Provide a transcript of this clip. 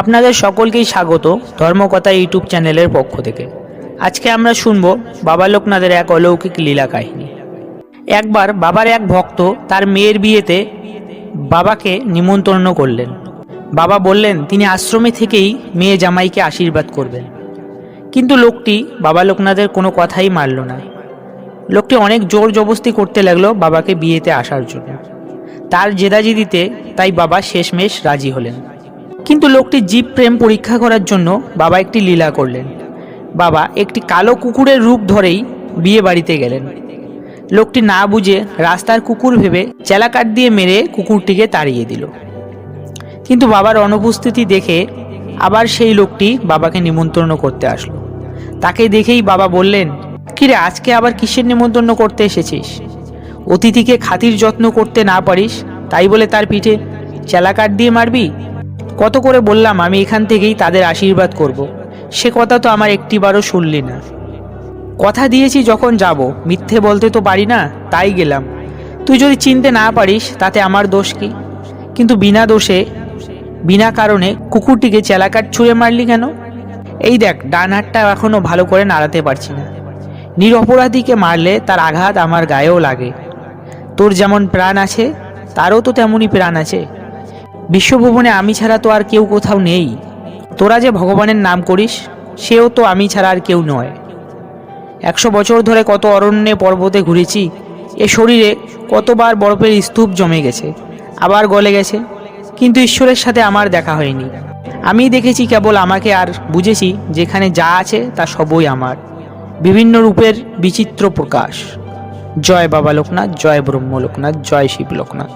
আপনাদের সকলকেই স্বাগত ধর্মকথা ইউটিউব চ্যানেলের পক্ষ থেকে। আজকে আমরা শুনব বাবা লোকনাথের এক অলৌকিক লীলা কাহিনী। একবার বাবার এক ভক্ত তার মেয়ের বিয়েতে বাবাকে নিমন্ত্রণ করলেন। বাবা বললেন, তিনি আশ্রমে থেকেই মেয়ে জামাইকে আশীর্বাদ করবেন। কিন্তু লোকটি বাবা লোকনাথের কোনো কথাই মানল না। লোকটি অনেক জোর জবস্তি করতে লাগল বাবাকে বিয়েতে আসার জন্য। তার জেদাজিদিতে তাই বাবা শেষমেশ রাজি হলেন। কিন্তু লোকটি জীব প্রেম পরীক্ষা করার জন্য বাবা একটি লীলা করলেন। বাবা একটি কালো কুকুরের রূপ ধরেই বিয়ে বাড়িতে গেলেন। লোকটি না বুঝে রাস্তার কুকুর ভেবে চেলাকাট দিয়ে মেরে কুকুরটিকে তাড়িয়ে দিল। কিন্তু বাবার অনুপস্থিতি দেখে আবার সেই লোকটি বাবাকে নিমন্ত্রণ করতে আসলো। তাকে দেখেই বাবা বললেন, কিরে, আজকে আবার কিসের নিমন্ত্রণ করতে এসেছিস? অতিথিকে খাতির যত্ন করতে না পারিস, তাই বলে তার পিঠে চেলাকাট দিয়ে মারবি? কত করে বললাম, আমি এখান থেকেই তাদের আশীর্বাদ করব। সে কথা তো আমার একটিবারও শুনলি না। কথা দিয়েছি যখন যাব, মিথ্যে বলতে তো পারি না, তাই গেলাম। তুই যদি চিনতে না পারিস, তাতে আমার দোষ কি? কিন্তু বিনা দোষে, বিনা কারণে কুকুরটিকে চেলাকাট ছুঁড়ে মারলি কেন? এই দেখ, ডান হাতটা এখনও ভালো করে নাড়াতে পারছি না। নিরপরাধীকে মারলে তার আঘাত আমার গায়েও লাগে। তোর যেমন প্রাণ আছে, তারও তো তেমনই প্রাণ আছে। বিশ্বভুবনে আমি ছাড়া তো আর কেউ কোথাও নেই। তোরা যে ভগবানের নাম করিস, সেও তো আমি ছাড়া আর কেউ নয়। একশো বছর ধরে কত অরণ্যে পর্বতে ঘুরেছি, এ শরীরে কতবার বরফের স্তূপ জমে গেছে, আবার গলে গেছে, কিন্তু ঈশ্বরের সাথে আমার দেখা হয়নি। আমি দেখেছি কেবল আমাকে আর বুঝেছি যেখানে যা আছে তা সবই আমার। বিভিন্ন রূপের বিচিত্র প্রকাশ। জয় বাবা লোকনাথ, জয় ব্রহ্ম লোকনাথ, জয় শিব লোকনাথ।